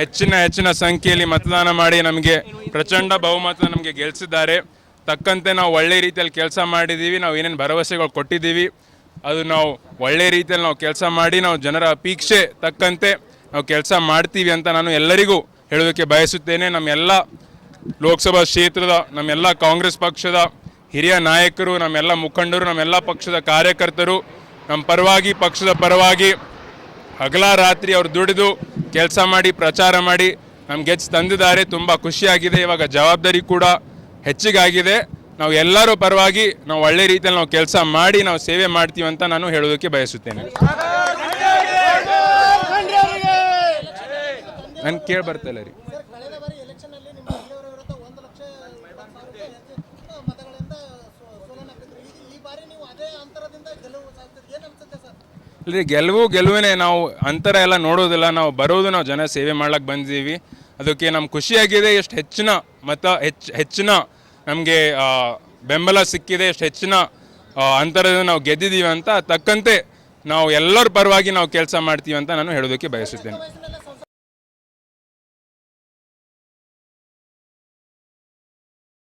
ಹೆಚ್ಚಿನ ಹೆಚ್ಚಿನ ಸಂಖ್ಯೆಯಲ್ಲಿ ಮತದಾನ ಮಾಡಿ ನಮಗೆ ಪ್ರಚಂಡ ಬಹುಮತ ನಮಗೆ ಗೆಲ್ಲಿಸಿದ್ದಾರೆ ತಕ್ಕಂತೆ ನಾವು ಒಳ್ಳೆ ರೀತಿಯಲ್ಲಿ ಕೆಲಸ ಮಾಡಿದ್ದೀವಿ, ನಾವು ಏನೇನು ಭರವಸೆಗಳು ಕೊಟ್ಟಿದ್ದೀವಿ, ಅದು ನಾವು ಒಳ್ಳೆ ರೀತಿಯಲ್ಲಿ ನಾವು ಕೆಲಸ ಮಾಡಿ ನಾವು ಜನರ ಅಪೇಕ್ಷೆ ತಕ್ಕಂತೆ ನಾವು ಕೆಲಸ ಮಾಡ್ತೀವಿ ಅಂತ ನಾನು ಎಲ್ಲರಿಗೂ ಹೇಳೋದಕ್ಕೆ ಬಯಸುತ್ತೇನೆ. ನಮ್ಮೆಲ್ಲ ಲೋಕಸಭಾ ಕ್ಷೇತ್ರದ ನಮ್ಮೆಲ್ಲ ಕಾಂಗ್ರೆಸ್ ಪಕ್ಷದ ಹಿರಿಯ ನಾಯಕರು ನಮ್ಮೆಲ್ಲ ಮುಖಂಡರು ನಮ್ಮೆಲ್ಲ ಪಕ್ಷದ ಕಾರ್ಯಕರ್ತರು, ನಮ್ಮ ಪರವಾಗಿ, ಪಕ್ಷದ ಪರವಾಗಿ ಹಗಲ ರಾತ್ರಿ ಅವ್ರು ದುಡಿದು ಕೆಲಸ ಮಾಡಿ, ಪ್ರಚಾರ ಮಾಡಿ ನಮ್ಗೆ ಹೆಚ್ಚು ತಂದಿದ್ದಾರೆ. ತುಂಬ ಖುಷಿಯಾಗಿದೆ. ಇವಾಗ ಜವಾಬ್ದಾರಿ ಕೂಡ ಹೆಚ್ಚಿಗಾಗಿದೆ. ನಾವು ಎಲ್ಲರೂ ಪರವಾಗಿ ನಾವು ಒಳ್ಳೆ ರೀತಿಯಲ್ಲಿ ನಾವು ಕೆಲಸ ಮಾಡಿ, ನಾವು ಸೇವೆ ಮಾಡ್ತೀವಿ ಅಂತ ನಾನು ಹೇಳೋದಕ್ಕೆ ಬಯಸುತ್ತೇನೆ. ನಾನು ಕೇಳಿ ಬರ್ತಲ್ಲ ರೀ. ಇಲ್ರಿ ಗೆಲುವು, ಗೆಲುವಿನೇ ನಾವು ಅಂತರ ಎಲ್ಲ ನೋಡೋದಿಲ್ಲ. ನಾವು ಬರೋದು ನಾವು ಜನ ಸೇವೆ ಮಾಡ್ಲಿಕ್ಕೆ ಬಂದಿದ್ದೀವಿ. ಅದಕ್ಕೆ ನಮ್ಗೆ ಖುಷಿಯಾಗಿದೆ, ಎಷ್ಟು ಹೆಚ್ಚಿನ ಮತ, ಹೆಚ್ಚು, ಹೆಚ್ಚಿನ ನಮಗೆ ಬೆಂಬಲ ಸಿಕ್ಕಿದೆ, ಎಷ್ಟು ಹೆಚ್ಚಿನ ಅಂತರದ ನಾವು ಗೆದ್ದಿದ್ದೀವಿ ಅಂತ ತಕ್ಕಂತೆ ನಾವು ಎಲ್ಲರ ಪರವಾಗಿ ನಾವು ಕೆಲಸ ಮಾಡ್ತೀವಿ ಅಂತ ನಾನು ಹೇಳೋದಕ್ಕೆ ಬಯಸುತ್ತೇನೆ.